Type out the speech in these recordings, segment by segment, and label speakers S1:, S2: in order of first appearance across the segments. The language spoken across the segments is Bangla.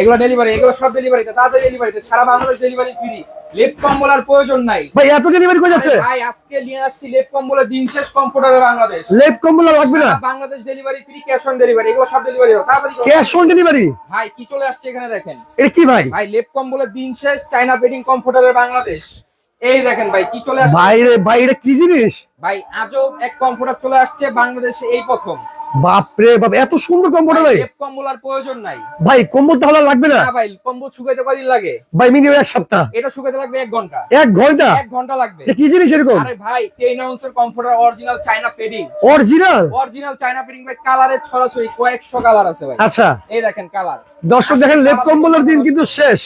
S1: এগুলো ডেলিভারি এগুলো সব ডেলিভারিতে তাড়াতাড়ি ডেলিভারিতে সারা বাংলাদেশ ডেলিভারি ফ্রি লেপ কম্বল আর প্রয়োজন নাই।
S2: ভাই এত ডেলিভারি করে যাচ্ছে?
S1: ভাই আজকে নিয়ে আসছি লেপ কম্বলের দিন শেষ কম্পিউটারে বাংলাদেশ।
S2: লেপ কম্বল আর লাগবে না?
S1: Bangladesh delivery free cash on delivery এগুলো সব ডেলিভারি তাড়াতাড়ি
S2: ক্যাশ অন ডেলিভারি
S1: ভাই কি চলে আসছে এখানে দেখেন?
S2: এটা কি ভাই?
S1: ভাই লেপ কম্বলের দিন শেষ চাইনা বেডিং কম্পিউটারের বাংলাদেশ। এই দেখেন ভাই কি চলে আসছে?
S2: ভাই রে ভাই এটা কি জিনিস?
S1: ভাই আজও এক কম্পিউটার চলে আসছে বাংলাদেশে এই প্রথম।
S2: বাপ রে বাপ এত সুন্দর কম্পিউটার ভাই
S1: কম্বল আর প্রয়োজন নাই।
S2: ভাই কম্বল তাহলে লাগবে না।
S1: ভাই কম্বল শুকাইতে কদিন লাগে?
S2: ভাই মিনিমাম এক সপ্তাহ।
S1: এটা শুকাইতে লাগবে এক ঘণ্টা।
S2: এক ঘণ্টা?
S1: এক ঘণ্টা লাগবে।
S2: কি জিনিস এরকম?
S1: আরে ভাই ten আউন্সের computer original China padding
S2: original
S1: original China padding ভাই কালারের ছড়াছড়ি কয়েকশো কালার আছে ভাই।
S2: আচ্ছা।
S1: এই দেখেন কালার
S2: দর্শক দেখেন লেপ কম্বলের দিন কিন্তু শেষ।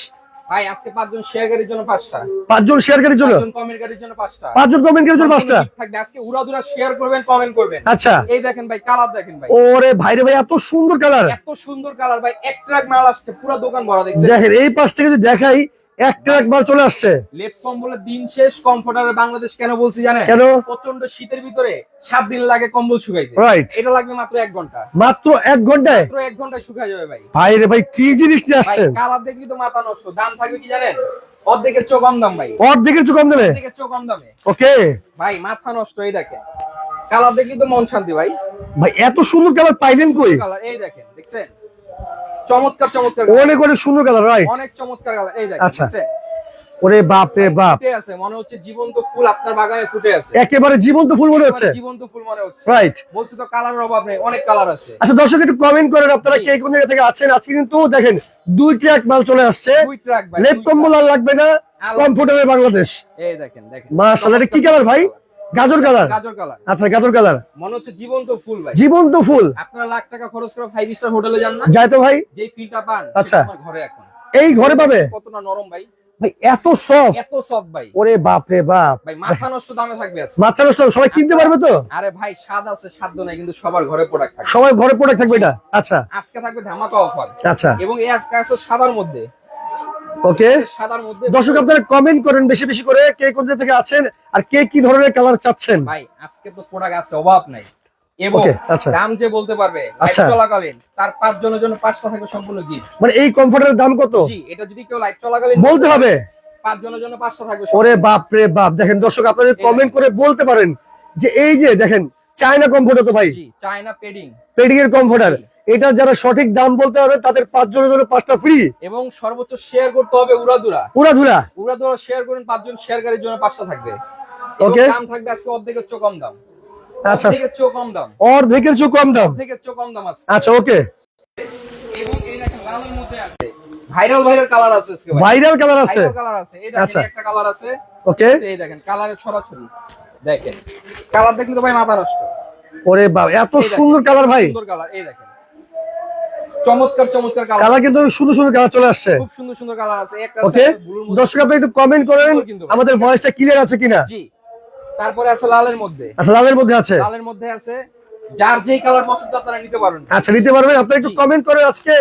S1: ভাই আজকে পাঁচজন শেয়ার গাড়ির জন্য পাঁচটা।
S2: পাঁচজন শেয়ারকারীর জন্য?
S1: পাঁচজন কমেন্ট গাড়ির জন্য পাঁচটা।
S2: পাঁচজন জন্য পাঁচটা?
S1: থাকবে। আজকে উড়াদুরা শেয়ার করবেন কমেন্ট করবেন।
S2: আচ্ছা।
S1: এই দেখেন ভাই কালার দেখেন ভাই।
S2: ওরে এত সুন্দর কালার
S1: এত সুন্দর কালার ভাই এক ট্রাক মাল আসছে পুরো দোকান ভরা দেখছেন।
S2: দেখেন এই পাশ থেকে যদি দেখাই এক ট্রাক মাল চলে আসছে।
S1: লেপ কম্বলের দিন শেষ কমফোর্টারে বাংলাদেশ কেন বলছি জানেন?
S2: কেন?
S1: প্রচণ্ড শীতের ভিতরে সাত দিন লাগে কম্বল শুকাইতে।
S2: Right.
S1: এটা লাগবে মাত্র এক ঘণ্টা।
S2: মাত্র এক ঘন্টায়?
S1: মাত্র এক ঘন্টায় শুকায় যাবে ভাই।
S2: ভাই রে ভাই কি জিনিস নিয়ে আসছেন?
S1: কালার দেখলি তো মাথা নষ্ট। দাম থাকবে কি জানেন? অর্ধেকের চোখ কম দাম ভাই।
S2: অর্ধেকের চোখ কম
S1: অর্ধেকের চোখ কম দামে।
S2: ওকে।
S1: ভাই মাথা নষ্ট এই দেখেন কালার দেখলি তো মন শান্তি ভাই।
S2: ভাই এত সুন্দর কালার পাইলেন কই?
S1: কালার এই দেখেন দেখছেন? চমৎকার চমৎকার
S2: অনেক অনেক সুন্দর কালার রাইট
S1: অনেক চমৎকার কালার এই দেখেন
S2: আচ্ছা। ওরে বাপ রে বাপ।
S1: আছে মনে হচ্ছে জীবন্ত ফুল আপনার বাগানে ফুটে আছে।
S2: একেবারে জীবন্ত ফুল মনে হচ্ছে?
S1: জীবন্ত ফুল মনে হচ্ছে।
S2: রাইট
S1: বলছি তো কালারের অভাব নেই অনেক কালার আছে।
S2: আচ্ছা দর্শক একটু কমেন্ট করেন আপনারা কে কোন জায়গা থেকে আছেন। আজকে কিন্তু দেখেন দুই ট্রাক মাল চলে আসছে।
S1: দুই ট্রাক ভাই
S2: লেপ কম্বল আর লাগবে না কম্পিউটারের বাংলাদেশ।
S1: এই দেখেন দেখেন।
S2: মাশাআল্লাহ এটা কি কালার ভাই? গাজর কালার?
S1: গাজর কালার।
S2: আচ্ছা গাজর কালার।
S1: মনে হচ্ছে জীবন্ত ফুল ভাই।
S2: জীবন্ত ফুল।
S1: আপনারা লাখ টাকা খরচ করে ফাইভ স্টার হোটেলে যান না?
S2: যায় তো ভাই।
S1: ফিলটা পান
S2: আচ্ছা।
S1: ঘরে এখন।
S2: এই ঘরে পাবে?
S1: কতটা নরম ভাই।
S2: ভাই এত সফট
S1: এত সফট ভাই।
S2: ওরে বাপ রে বাপ।
S1: ভাই মাথা নষ্ট দামে থাকবে।
S2: মাথা নষ্ট সবাই কিনতে পারবে তো?
S1: আরে ভাই স্বাদ আছে সাধ্য নাই কিন্তু সবার ঘরে প্রোডাক্ট থাকবে।
S2: সবাই ঘরে পড়ে থাকবে এটা? আচ্ছা।
S1: আজকে থাকবে ধামাকা অফার
S2: আচ্ছা।
S1: এবং এই আজকে আছে সাদার মধ্যে।
S2: ওকে দর্শক আপনারা কমেন্ট করেন বেশি বেশি করে কে কোন থেকে আছেন আর কে কি ধরনের কালার চাচ্ছেন।
S1: ভাই আজকে তো প্রোডাক্ট আছে অভাব নাই। এবং
S2: আচ্ছা।
S1: দাম যে বলতে পারবে
S2: আচ্ছা।
S1: চলাকালীন তার পাঁচ জনের জন্য পাঁচটা থাকবে সম্পূর্ণ গিফট
S2: মানে এই কমফোর্টের দাম কত?
S1: জি এটা যদি কেউ লাইভ চলাকালীন
S2: বলতে হবে।
S1: পাঁচ জনের জন্য পাঁচটা থাকবে
S2: ওরে বাপ রে বাপ দেখেন দর্শক আপনারা কমেন্ট করে বলতে পারেন যে এই যে দেখেন চায়না কমফোর্টার তো ভাই।
S1: চায়না পেডিং
S2: পেডিং এর কমফোর্টার এটা যারা সঠিক দাম বলতে পারবে তাদের পাঁচ জনের জন্য পাঁচটা ফ্রি
S1: এবং সর্বোচ্চ শেয়ার করতে হবে উড়াদুরা
S2: পুরা ধুরা
S1: উড়াদুরা শেয়ার করেন পাঁচজন শেয়ারকারীর জন্য পাঁচটা থাকবে. এবং দাম থাকবে আজকে অর্ধেকের চোখ কম দাম।
S2: আচ্ছা।
S1: অর্ধেকের চোখ কম দাম।
S2: অর্ধেকের চেয়ে কম দাম।
S1: অর্ধেকের চোখ কম দাম আছে
S2: আচ্ছা ওকে
S1: এবং এই দেখেন লালের মধ্যে আছে। ভাইরাল ভাইরাল কালার আছে আজকে ভাই।
S2: ভাইরাল কালার আছে।
S1: ভাইরাল কালার আছে।
S2: আচ্ছা।
S1: একটা কালার আছে।
S2: ওকে
S1: এই দেখেন কালারের ছড়াছড়ি। দেখেন। কালার দেখলে তো ভাই মাথা নষ্ট।
S2: ওরে বাপ এত সুন্দর কালার ভাই।
S1: সুন্দর কালার এই দেখেন। চমৎকার চমৎকার কালার
S2: কালার কিন্তু সুন্দর সুন্দর কালার চলে আসছে।
S1: খুব সুন্দর সুন্দর কালার আছে। একটা
S2: ওকে
S1: আছে ব্লুর মধ্যে।
S2: দর্শক আপনি একটু কমেন্ট করেন আমাদের ভয়েসটা ক্লিয়ার আছে কিনা?
S1: জি। তারপরে আছে লালের মধ্যে।
S2: আচ্ছা লালের মধ্যে আছে?
S1: লালের মধ্যে আছে। যার যেই কালার পছন্দ আপনারা নিতে পারবেন।
S2: আচ্ছা নিতে পারবেন। আপনারা একটু কমেন্ট করেন আজকে।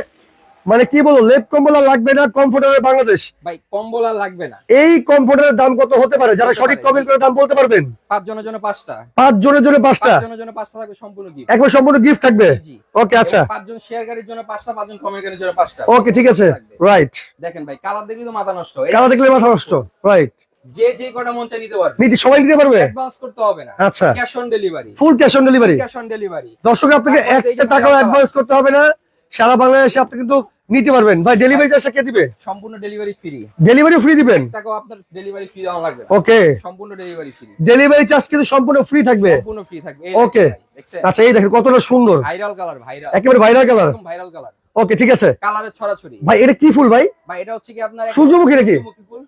S2: মানে কি বলব লেপ কম্বল লাগবে না কমফোর্টারের বাংলাদেশ।
S1: ভাই কম্বল আর লাগবে না।
S2: এই কমফোর্টারের দাম কত হতে পারে? যারা সঠিক কমেন্ট করে দাম বলতে পারবেন?
S1: পাঁচ জনের জন্য পাঁচটা।
S2: পাঁচ জনের জন্য পাঁচটা?
S1: পাঁচ জনের জন্য পাঁচটা থাকবে সম্পূর্ণ গিফট
S2: একবার সম্পূর্ণ গিফট থাকবে?
S1: জি
S2: ওকে আচ্ছা।
S1: পাঁচজন শেয়ারকারীর জন্য পাঁচটা পাঁচজন কমেন্টের জন্য পাঁচটা।
S2: ওকে ঠিক আছে। রাইট
S1: দেখেন ভাই কালার দেখলে তো মাথা নষ্ট।
S2: কালা দেখলে মাথা নষ্ট। রাইট
S1: যে যে কটা মন চাই নিতে পারবে।
S2: নীতি সবাই নিতে পারবে?
S1: অ্যাডভান্স করতে হবে না।
S2: আচ্ছা।
S1: Cash on delivery
S2: full cash on delivery
S1: cash on delivery
S2: দর্শক আপনাকে একটা টাকাও অ্যাডভান্স করতে হবে না। সারা বাংলাদেশে আপনি কিন্তু নিতে পারবেন। ভাই ডেলিভারি চার্জটা কে দিবে?
S1: সম্পূর্ণ ডেলিভারি ফ্রি
S2: ডেলিভারি ফ্রি দিবেন?
S1: টাকাও আপনার ডেলিভারি ফ্রি দেওয়া লাগবে
S2: ওকে
S1: সম্পূর্ণ ডেলিভারি ফ্রি
S2: ডেলিভারি চার্জ কিন্তু সম্পূর্ণ ফ্রি থাকবে।
S1: সম্পূর্ণ ফ্রি থাকবে। ওকে
S2: আচ্ছা এই দেখেন কতটা সুন্দর।
S1: ভাইরাল কালার ভাইরাল
S2: একেবারে viral colour
S1: viral colour
S2: okay ঠিক আছে।
S1: কালারের ছড়াছড়ি।
S2: ভাই এটা কি ফুল ভাই?
S1: ভাই এটা হচ্ছে কি আপনার
S2: সূর্যমুখী নাকি?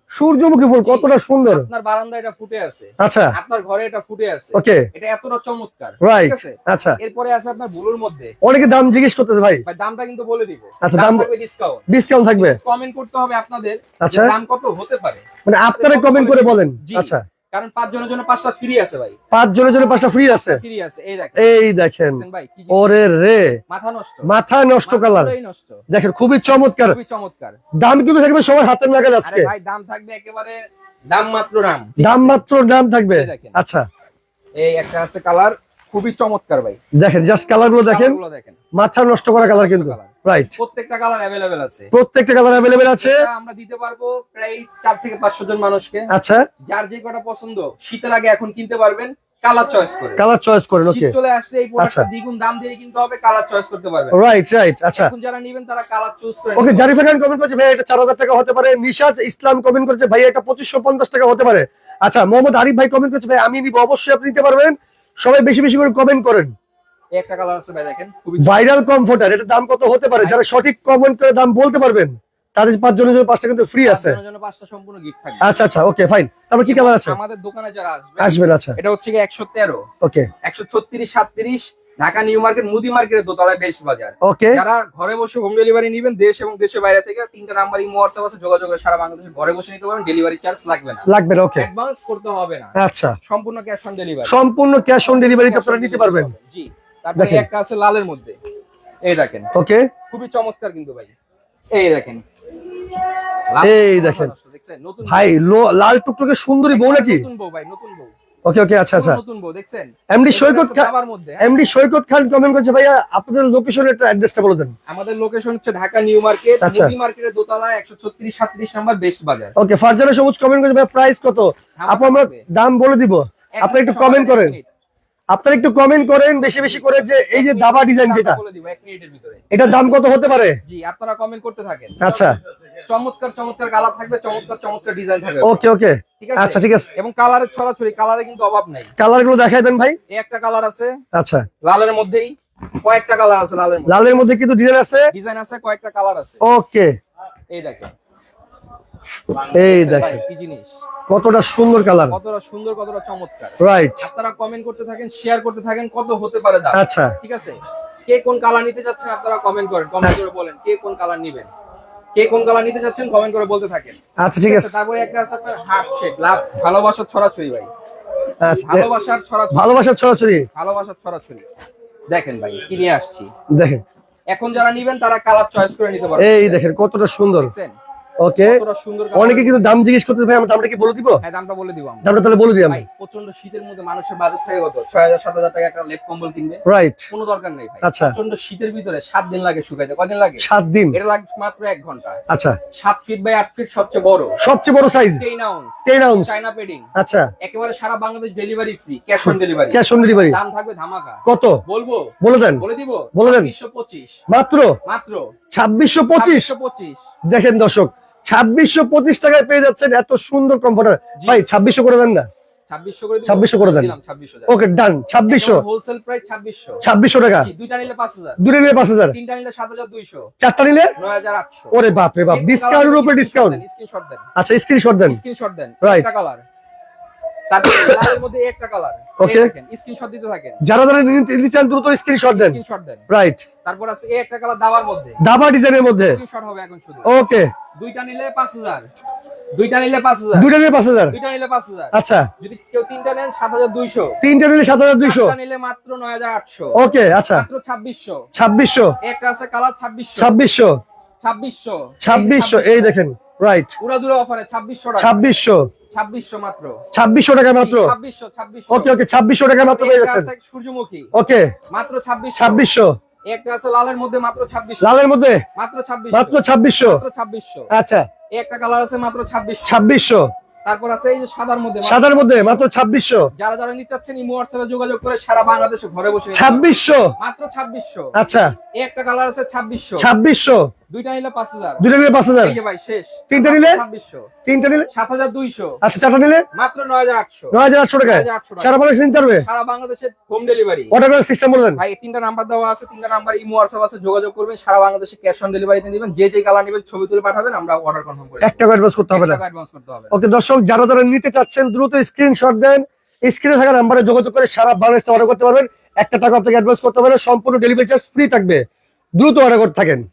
S1: সূর্যমুখী ফুল।
S2: কতটা সুন্দর।
S1: আপনার বারান্দায় এটা ফুটে আছে।
S2: আচ্ছা।
S1: আপনার ঘরে এটা ফুটে আছে।
S2: ওকে।
S1: এটা এতটা চমৎকার।
S2: রাইট
S1: ঠিক আছে?
S2: আচ্ছা।
S1: এরপরে আছে আপনার বুলুর মধ্যে।
S2: অনেকে দাম জিজ্ঞেস করতেছে ভাই।
S1: ভাই দামটা কিন্তু বলে দিব।
S2: আচ্ছা,
S1: দাম থাকবে ডিসকাউন্ট
S2: ডিসকাউন্ট থাকবে।
S1: কমেন্ট করতে হবে আপনাদের যে
S2: আচ্ছা।
S1: দাম কত হতে পারে।
S2: মানে আপনারা কমেন্ট করে বলেন। আচ্ছা।
S1: কারণ পাঁচ জনের জন্য পাঁচটা ফ্রি আছে ভাই।
S2: পাঁচ জনের জন্য পাঁচটা ফ্রি আছে?
S1: ফ্রি আছে এই দেখেন।
S2: এই দেখেন।
S1: কি
S2: ওরে রে।
S1: মাথা নষ্ট।
S2: মাথা নষ্ট কালার দেখেন খুবই চমৎকার।
S1: খুবই চমৎকার।
S2: দাম কিন্তু থাকবে সবার হাতের নাগাল আজকে।
S1: ভাই দাম থাকবে একেবারে দাম মাত্র দাম।
S2: দাম মাত্র দাম থাকবে। আচ্ছা।
S1: এই একটা আছে কালার খুবই চমৎকার ভাই।
S2: দেখেন জাস্ট
S1: কালারগুলো দেখেন।
S2: মাথা নষ্ট করা কালার কিন্তু। রাইট
S1: প্রত্যেকটা কালার অ্যাভেলেবেল আছে।
S2: প্রত্যেকটা কালার অ্যাভেলেবেল আছে।
S1: আমরা দিতে পারব প্রায় চার থেকে পাঁচশো জন মানুষকে।
S2: আচ্ছা।
S1: যার যে কটা পছন্দ শীতের আগে এখন কিনতে পারবেন কালার চয়েস করে।
S2: কালার চয়েস
S1: শীত
S2: ওকে
S1: চলে আসলে এই প্রোডাক্টটা
S2: আচ্ছা।
S1: দ্বিগুণ দাম দিয়ে কিনতে হবে কালার চয়েস করতে পারবেন।
S2: রাইট রাইট আচ্ছা।
S1: এখন যারা নেবেন তারা কালার চুজ করে
S2: ওকে জারিফা খান কমেন্ট করেছে ভাই এটা চার হাজার টাকা হতে পারে। নিশাদ ইসলাম কমেন্ট করেছে ভাই এটা পঁচিশশো পঞ্চাশ টাকা হতে পারে। আচ্ছা মোহাম্মদ আরিফ ভাই কমেন্ট করেছে ভাই আমি নিব অবশ্যই আপনি নিতে পারবেন। সবাই বেশি বেশি করে কমেন্ট করেন।
S1: একটা কালার আছে ভাই দেখেন
S2: ভাইরাল কমফোর্টার এটার দাম কত হতে পারে? যারা সঠিক কমেন্ট করে দাম বলতে পারবেন তাদের পাঁচজনের জন্য পাঁচটা কিন্তু ফ্রি আছে। আচ্ছা আচ্ছা ওকে ফাইন তারপর কি কালার আছে?
S1: আমাদের দোকানে যারা আসবে
S2: আসবেন আচ্ছা।
S1: এটা হচ্ছে কি একশো তেরো।
S2: ওকে
S1: একশো ছত্রিশ সাতত্রিশ ঢাকা নিউ মার্কেট মুদি মার্কেটের দোতলায় বেস্ট বাজার।
S2: ওকে
S1: যারা ঘরে বসে হোম ডেলিভারি নেবেন দেশ এবং দেশের বাইরে থেকে তিনটা নাম্বার ইমো হোয়াটসঅ্যাপ আছে যোগাযোগ করে সারা বাংলাদেশে ঘরে বসে নিতে পারেন ডেলিভারি চার্জ লাগবে না।
S2: লাগবে না ওকে
S1: অ্যাডভান্স করতে হবে না।
S2: আচ্ছা।
S1: সম্পূর্ণ ক্যাশ অন ডেলিভারি
S2: সম্পূর্ণ ক্যাশ অন ডেলিভারিতে আপনারা নিতে পারবেন।
S1: জি। তারপরে একটা আছে লালের মধ্যে। এই দেখেন।
S2: ওকে।
S1: খুবই চমৎকার কিন্তু ভাই। এই দেখেন।
S2: এই দেখেন। ভাই লাল টুকটুকে সুন্দরী বউ নাকি?
S1: নতুন বউ ভাই নতুন বউ।
S2: ওকে ওকে আচ্ছা আচ্ছা।
S1: নতুন বউ দেখছেন?
S2: এমডি সৈকত খান
S1: হ্যাঁ?
S2: এমডি সৈকত খান কমেন্ট করেছে ভাইয়া আপনাদের লোকেশনের একটা অ্যাড্রেসটা বলে দেন।
S1: আমাদের লোকেশন হচ্ছে ঢাকা নিউ মার্কেট
S2: আচ্ছা।
S1: মার্কেটের দোতলা নাম্বার বেস্ট বাজার।
S2: ওকে ফারজানা সবুজ কমেন্ট করেছে ভাই প্রাইস কত? আপু আমরা দাম বলে দিব। আপনি একটু কমেন্ট করেন। আপনারা একটু কমেন্ট করেন বেশি বেশি করে যে এই যে দাবা ডিজাইন যেটা এটার দাম কত হতে পারে?
S1: জি আপনারা কমেন্ট করতে থাকেন।
S2: আচ্ছা।
S1: চমৎকার চমৎকার কালার থাকবে চমৎকার চমৎকার ডিজাইন থাকবে।
S2: ওকে ওকে আচ্ছা ঠিক আছে।
S1: এবং কালারের ছড়াছড়ি কালারে কিন্তু অভাব নাই।
S2: কালারগুলো দেখাই দেন ভাই।
S1: এই একটা কালার আছে
S2: আচ্ছা।
S1: লালের মধ্যেই কয়েকটা কালার আছে লালের মধ্যে।
S2: লালের মধ্যে কিন্তু ডিজাইন আছে?
S1: ডিজাইন আছে কয়েকটা কালার আছে।
S2: ওকে
S1: এই দেখেন।
S2: এই দেখেন।
S1: কি জিনিস?
S2: কতটা সুন্দর কালার।
S1: কতটা সুন্দর কতটা চমৎকার।
S2: রাইট
S1: আপনারা কমেন্ট করতে থাকেন শেয়ার করতে থাকেন কত হতে পারে দাম।
S2: আচ্ছা।
S1: ঠিক আছে? কে কোন কালার নিতে যাচ্ছেন আপনারা কমেন্ট করেন কমেন্ট করে বলেন কে কোন কালার নিবেন? কে কোন কালার নিতে যাচ্ছেন কমেন্ট করে বলতে থাকেন।
S2: আচ্ছা ঠিক আছে।
S1: তারপরে একটা আছে আপনার শেপ লাভ ভালোবাসার ছড়াছড়ি ভাই।
S2: আচ্ছা,
S1: ভালোবাসার ছড়াছড়ি।
S2: ভালোবাসার ছড়াছড়ি।
S1: ভালোবাসার ছড়াছড়ি। দেখেন ভাই কি নিয়ে আসছি?
S2: দেখেন।
S1: এখন যারা নিবেন তারা কালার চয়েস করে নিতে পারবেন।
S2: এই দেখেন কতটা সুন্দর।
S1: দেখছেন?
S2: ওকে। অনেকে কিন্তু দাম জিজ্ঞেস করতে ভাই আমরা দামটা কি বলে দিব?
S1: হ্যাঁ দামটা বলে দিব
S2: দামটা তাহলে বলে দিই আমি
S1: প্রচণ্ড শীতের মধ্যে মানুষের বাজেট থেকে কত? ছয় হাজার সাত হাজার টাকা একটা লেপ কম্বল কিনবে।
S2: রাইট
S1: কোনো দরকার নেই ভাই।
S2: আচ্ছা।
S1: প্রচণ্ড শীতের ভিতরে সাত দিন লাগে শুকাইতে। কদিন লাগে?
S2: সাত দিন।
S1: এটা লাগে মাত্র এক ঘণ্টা।
S2: আচ্ছা।
S1: সাত ফিট বাই আট ফিট সবচেয়ে বড়।
S2: সবচেয়ে বড় size
S1: ten ounce
S2: ten ounce
S1: China padding
S2: আচ্ছা।
S1: একেবারে সারা Bangladesh delivery free cash on delivery
S2: cash on delivery
S1: দাম থাকবে ধামাকা।
S2: কত?
S1: বলব?
S2: বলে দেন।
S1: বলে দিব?
S2: বলে দেন।
S1: বিশশো পঁচিশ।
S2: মাত্র?
S1: মাত্র।
S2: ছাব্বিশশো পঁচিশ?
S1: ছাব্বিশশো পঁচিশ।
S2: দেখেন দর্শক ছাব্বিশশো পঁচিশ টাকায় পেয়ে যাচ্ছেন এত সুন্দর কম্পিউটার ভাই ছাব্বিশশো করে দেন না?
S1: ছাব্বিশশো করে
S2: দেন। ওকে ডান ছাব্বিশশো।
S1: হোলসেল প্রাইস ছাব্বিশশো।
S2: ছাব্বিশশো টাকা।
S1: দুইটা নিলে পাঁচ হাজার।
S2: দূরে নিলে পাঁচ হাজার।
S1: তিনটা নিলে সাত হাজার দুইশো।
S2: চারটা নিলে?
S1: নয় হাজার আটশো।
S2: ওরে বাপ রে বাপ ডিসকাউন্টের উপরে ডিসকাউন্ট আচ্ছা স্ক্রিনশট দেন।
S1: স্ক্রিনশট দেন। রাইট কালার
S2: যারা যারা নিতে নিতে চান দ্রুত স্ক্রিনশট দেন। রাইট
S1: তারপর আছে এই একটা কালার দাবার মধ্যে।
S2: দাবা ডিজাইনের মধ্যে।
S1: স্ক্রিনশট হবে এখন শুধু।
S2: ওকে
S1: দুইটা নিলে দুইটা নিলে
S2: দুইটা
S1: দুইটা
S2: আচ্ছা।
S1: যদি কেউ তিনটা নেন
S2: তিনটা
S1: মাত্র
S2: ওকে আচ্ছা।
S1: মাত্র ছাব্বিশশো।
S2: ছাব্বিশশো।
S1: একটা আছে কালার ছাব্বিশশো।
S2: ছাব্বিশশো।
S1: ছাব্বিশশো।
S2: ছাব্বিশশো এই দেখেন। রাইট
S1: পুরো দূরে অফারে টাকা।
S2: ছাব্বিশশো
S1: মাত্র।
S2: ছাব্বিশশো টাকা মাত্র?
S1: ছাব্বিশশো ছাব্বিশশো।
S2: ওকে ওকে ছাব্বিশশো টাকা মাত্র পেয়ে যাচ্ছেন।
S1: সূর্যমুখী।
S2: ওকে
S1: মাত্র ছাব্বিশ
S2: ছাব্বিশশো।
S1: একটা আছে লালের মধ্যে মাত্র ছাব্বিশ
S2: লালের মধ্যে?
S1: মাত্র ছাব্বিশ
S2: মাত্র ছাব্বিশশো?
S1: মাত্র ছাব্বিশশো।
S2: আচ্ছা।
S1: একটা কালার আছে মাত্র ছাব্বিশ
S2: ছাব্বিশশো।
S1: তারপর আছে এই যে সাদার মধ্যে
S2: সাদার মধ্যে মাত্র
S1: যারা যারা নিতে চাচ্ছেন ইমো হোয়াটসঅ্যাপে যোগাযোগ করে সারা বাংলাদেশে ঘরে বসে মাত্র
S2: আচ্ছা।
S1: এই একটা কালার আছে ছাব্বিশশো।
S2: ছাব্বিশশো।
S1: দুইটা নিলে পাঁচ হাজার।
S2: নিলে পাঁচ হাজার।
S1: এই ভাই শেষ।
S2: তিনটা নিলে?
S1: ছাব্বিশশো।
S2: তিনটা নিলে?
S1: সাত হাজার দুইশো।
S2: আচ্ছা চারটা নিলে?
S1: মাত্র নয় হাজার আটশো।
S2: নয় হাজার আটশো টাকায়।
S1: 9,800 টাকা।
S2: সারা বাংলাদেশ নিতে পারবে?
S1: সারা বাংলাদেশের হোম ডেলিভারি
S2: অর্ডার করার সিস্টেম
S1: ভাই তিনটা নাম্বার দেওয়া আছে তিনটা নাম্বার ইমো হোয়াটসঅ্যাপ আছে যোগাযোগ করবেন সারা বাংলাদেশে ক্যাশ অন ডেলিভারিতে নেবেন যে যে কালার নেবেন ছবি তুলে পাঠাবেন আমরা অর্ডার কনফার্ম করে
S2: এক অ্যাডভান্স করতে হবে না।
S1: অ্যাডভান্স করতে হবে।
S2: ওকে দর্শক যারা যারা নিতে চাচ্ছেন, দ্রুত স্ক্রিনশট দেন। স্ক্রিনে থাকা নাম্বারে যোগাযোগ করে সারা বাংলাদেশ অর্ডার করতে পারবেন। একটা টাকা আপনাকে অ্যাডভান্স করতে পারবেন সম্পূর্ণ ডেলিভারি চার্জ ফ্রি থাকবে। দ্রুত অর্ডার করতে থাকেন।